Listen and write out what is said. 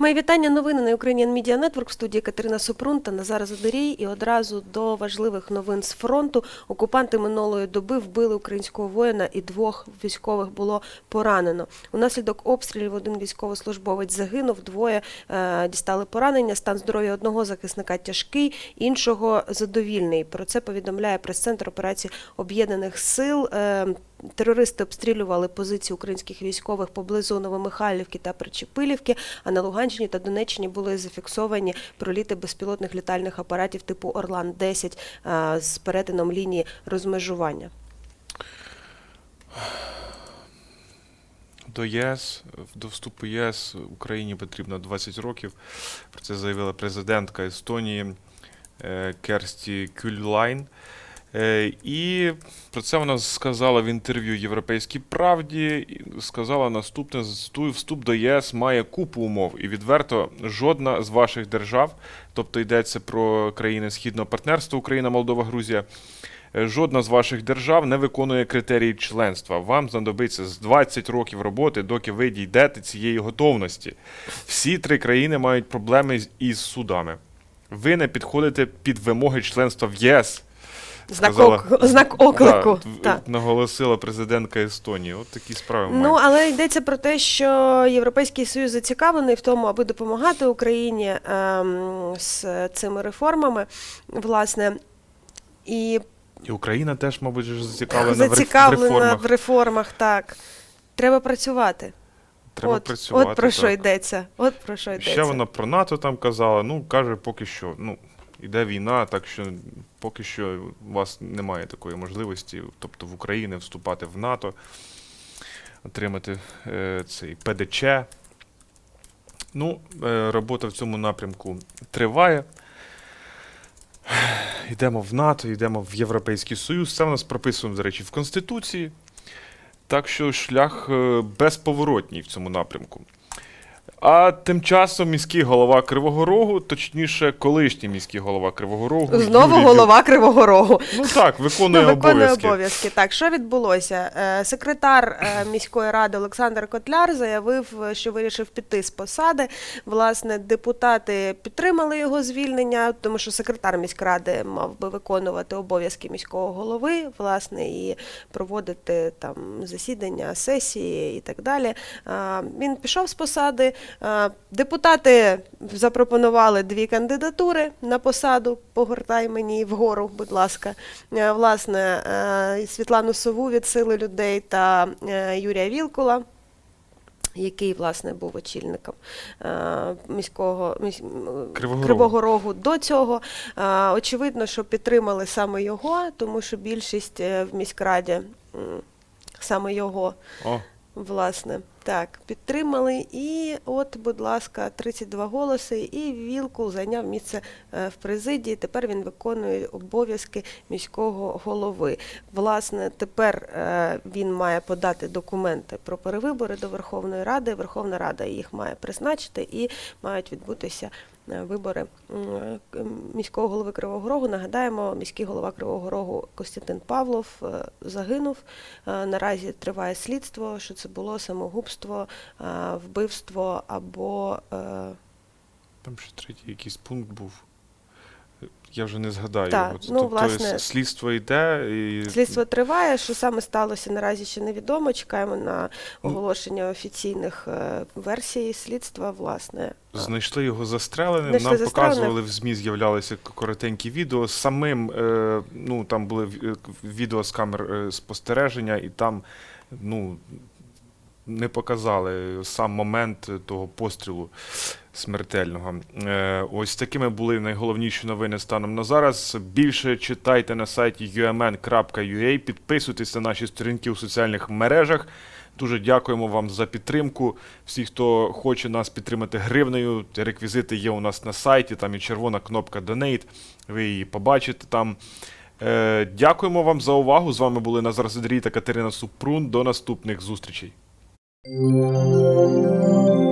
Мої вітання. Новини на Ukrainian Media Network в студії Катерина Супрун та Назар Задорій. І одразу до важливих новин з фронту. Окупанти минулої доби вбили українського воїна і двох військових було поранено. Унаслідок обстрілів один військовослужбовець загинув, двоє е, дістали поранення. Стан здоров'я одного захисника тяжкий, іншого задовільний. Про це повідомляє прес-центр операції Об'єднаних сил. Е, Терористи обстрілювали позиції українських військових поблизу Новомихайлівки та Причепилівки, а на Луганщині та Донеччині були зафіксовані проліти безпілотних літальних апаратів типу Орлан-10 е, з перетином лінії розмежування. До ЄС, до вступу ЄС Україні потрібно 20 років. Про це заявила президентка Естонії е, Керсті Кюльлайн. Е, І про це вона сказала в інтерв'ю Європейській правді. Сказала наступне: вступ до ЄС має купу умов, і відверто жодна з ваших держав, тобто йдеться про країни східного партнерства Україна, Молдова, Грузія. Е, Жодна з ваших держав не виконує критерії членства. Вам знадобиться з 20 років роботи, доки ви дійдете цієї готовності. Всі три країни мають проблеми із судами. Ви не підходите під вимоги членства в єС. Знак, Сказала- ок- знак оклику. Да, Так. наголосила президентка Естонії. От такі справи Ну, мають. але йдеться про те, що Європейський Союз зацікавлений в тому, аби допомагати Україні ем, з цими реформами, власне. І І Україна теж, мабуть, ж зацікавлена в реф- в зацікавлена реформах. в реформах, так. Треба працювати. Треба от, працювати. от про що йдеться. От про що йдеться. Ще вона про НАТО там казала. Ну, каже, поки що. Ну, іде війна, так що поки що у вас немає такої можливості, тобто в Україні вступати в НАТО, отримати е, цей ПДЧ. Ну, е, робота в цьому напрямку триває. Йдемо в НАТО, йдемо в Європейський Союз. Це в нас прописано, до речі, в Конституції. Так що шлях е, безповоротній в цьому напрямку. А тим часом міський голова Кривого Рогу, точніше, колишній міський голова Кривого Рогу. Знову Юрій голова Кривого Рогу. Ну так, виконує, Ну, виконує обов'язки. обов'язки. Так, що відбулося? Е, Секретар е, міської ради Олександр Котляр заявив, що вирішив піти з посади. Власне, депутати підтримали його звільнення, тому що секретар міськради мав би виконувати обов'язки міського голови, власне, і проводити там засідання, сесії і так далі. Е, Він пішов з посади. Е, Депутати запропонували дві кандидатури на посаду. Погортай мені вгору, будь ласка. Е, Власне, е, Світлану Сову від сили людей та Юрія Вілкула. Який власне був очільником е, міського місь- Кривого Кривого Рогу до цього. Е, очевидно, що підтримали саме його, тому що більшість в міськраді саме його О, Власне, так, підтримали. І от, будь ласка, 32 голоси, і Вілкул зайняв місце е, в президії. Тепер він виконує обов'язки міського голови. Власне, тепер е, він має подати документи про перевибори до Верховної Ради. Верховна Рада їх має призначити і мають відбутися вибори міського голови Кривого Рогу. Нагадаємо, міський голова Кривого Рогу Костянтин Павлов е, загинув. Е, Наразі триває слідство, що це було самогубство, е, вбивство або е, там ще третій якийсь пункт був. Я вже не згадаю Так, його. ну, тобто власне, слідство йде і. слідство триває. Що саме сталося наразі ще невідомо. Чекаємо на оголошення офіційних е, версій слідства. Власне, Знайшли його застреленим. Знайшли Нам застреленим. показували в ЗМІ, з'являлися коротенькі відео. Самим е, ну там були е, відео з камер спостереження, і там ну не показали сам момент того пострілу смертельного. Е, ось такими були найголовніші новини станом на зараз. Більше читайте на сайті umn.ua, підписуйтесь на наші сторінки у соціальних мережах. Дуже дякуємо вам за підтримку. Всі, хто хоче нас підтримати гривнею, реквізити є у нас на сайті, там і червона кнопка Donate, ви її побачите там. Е, дякуємо вам за увагу. З вами були Назар Зидрій та Катерина Супрун. До наступних зустрічей. Música